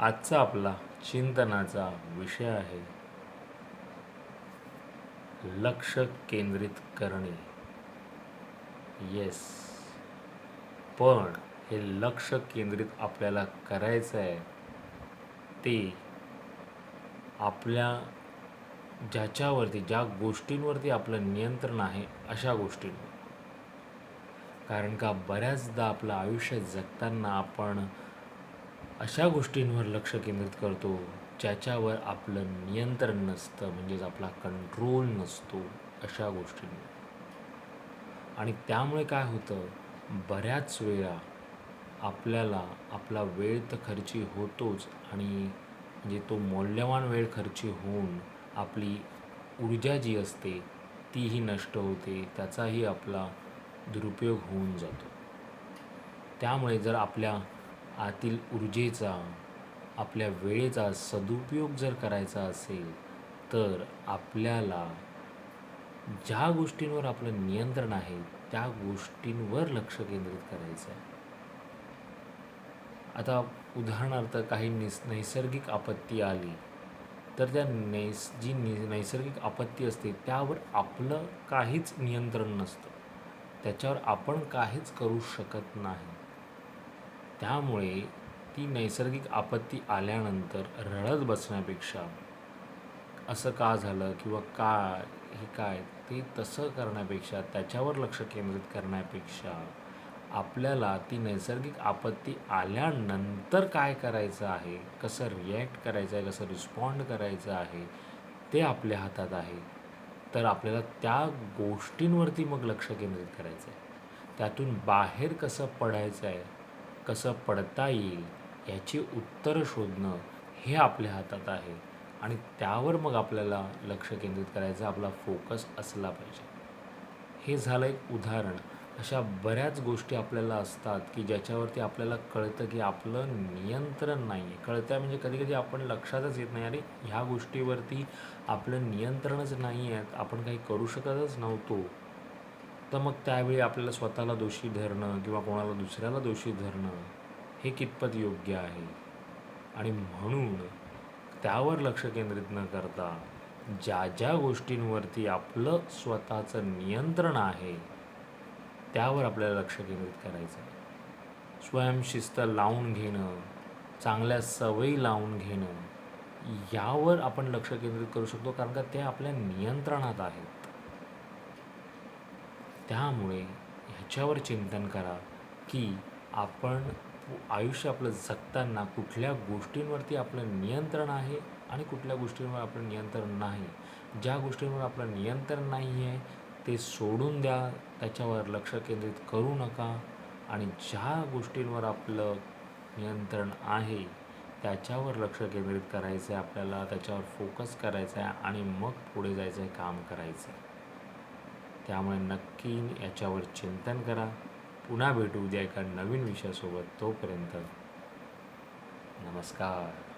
आजचा आपला चिंतनाचा विषय आहे. लक्ष केंद्रित करणे. येस पण हे लक्ष केंद्रित आपल्याला करायचं आहे ते आपल्या ज्याच्यावरती ज्या गोष्टींवरती आपलं नियंत्रण आहे अशा गोष्टींवर. कारण का बऱ्याचदा आपलं आयुष्य जगताना आपण अशा गोष्टींवर लक्ष केंद्रित करतो ज्याच्यावर आपलं नियंत्रण नसतं म्हणजेच आपला कंट्रोल नसतो अशा गोष्टींवर. आणि त्यामुळे काय होतं बऱ्याच वेळा आपल्याला आपला वेळ तर खर्ची होतोच आणि म्हणजे तो मौल्यवान वेळ खर्ची होऊन आपली ऊर्जा जी असते तीही नष्ट होते त्याचाही आपला दुरुपयोग होऊन जातो. त्यामुळे जर आपल्या आतील ऊर्जेचा आपल्या वेळेचा सदुपयोग जर करायचा असेल तर आपल्याला ज्या गोष्टींवर आपलं नियंत्रण आहे त्या गोष्टींवर लक्ष केंद्रित करायचं आहे आता उदाहरणार्थ काही निस नैसर्गिक आपत्ती आली तर त्या नैस जी नि नैसर्गिक आपत्ती असते त्यावर आपलं काहीच नियंत्रण नसतं. त्याच्यावर आपण काहीच करू शकत नाही. त्यामुळे ती नैसर्गिक आपत्ती आल्यानंतर रडत बसण्यापेक्षा असं का झालं किंवा का हे काय ते तसं करण्यापेक्षा त्याच्यावर लक्ष केंद्रित करण्यापेक्षा आपल्याला ती नैसर्गिक आपत्ती आल्यानंतर काय करायचं आहे कसं रिॲक्ट करायचं आहे कसं रिस्पॉन्ड करायचं आहे ते आपल्या हातात आहे. तर आपल्याला त्या गोष्टींवरती मग लक्ष केंद्रित करायचं आहे त्यातून बाहेर कसं पडायचं आहे कसं पडता येईल याची उत्तरं शोधणं हे आपल्या हातात आहे. आणि त्यावर मग आपल्याला लक्ष केंद्रित करायचं आपला फोकस असला पाहिजे. हे झालं एक उदाहरण. अशा बऱ्याच गोष्टी आपल्याला असतात की ज्याच्यावरती आपल्याला कळतं की आपलं नियंत्रण नाही आहे कळतं आहे म्हणजे कधी कधी आपण लक्षातच येत नाही अरे ह्या गोष्टीवरती आपलं नियंत्रणच नाही आहे आपण काही करू शकतच नव्हतो. तर मग त्यावेळी आपल्याला स्वतःला दोषी धरणं किंवा कोणाला दुसऱ्याला दोषी धरणं हे कितपत योग्य आहे? आणि म्हणून त्यावर लक्ष केंद्रित न करता ज्या ज्या गोष्टींवरती आपलं स्वतःचं नियंत्रण आहे त्यावर आपल्याला लक्ष केंद्रित करायचं आहे. स्वयंशिस्त लावून घेणं चांगल्या सवयी लावून घेणं यावर आपण लक्ष केंद्रित करू शकतो कारण का ते आपल्या नियंत्रणात आहेत. त्यामुळे ह्याच्यावर चिंतन करा की आपण आयुष्य आपलं जगताना कुठल्या गोष्टींवरती आपलं नियंत्रण आहे आणि कुठल्या गोष्टींवर आपलं नियंत्रण नाही. ज्या गोष्टींवर आपलं नियंत्रण नाही आहे ते सोडून द्या त्याच्यावर लक्ष केंद्रित करू नका आणि ज्या गोष्टींवर आपलं नियंत्रण आहे त्याच्यावर लक्ष केंद्रित करायचं आहे आपल्याला त्याच्यावर फोकस करायचा आहे आणि मग पुढे जायचं आहे काम करायचं आहे त्यामुळे नक्की याच्यावर चिंतन करा. पुन्हा भेटू उद्या एका नवीन विषयासोबत तोपर्यंत. नमस्कार.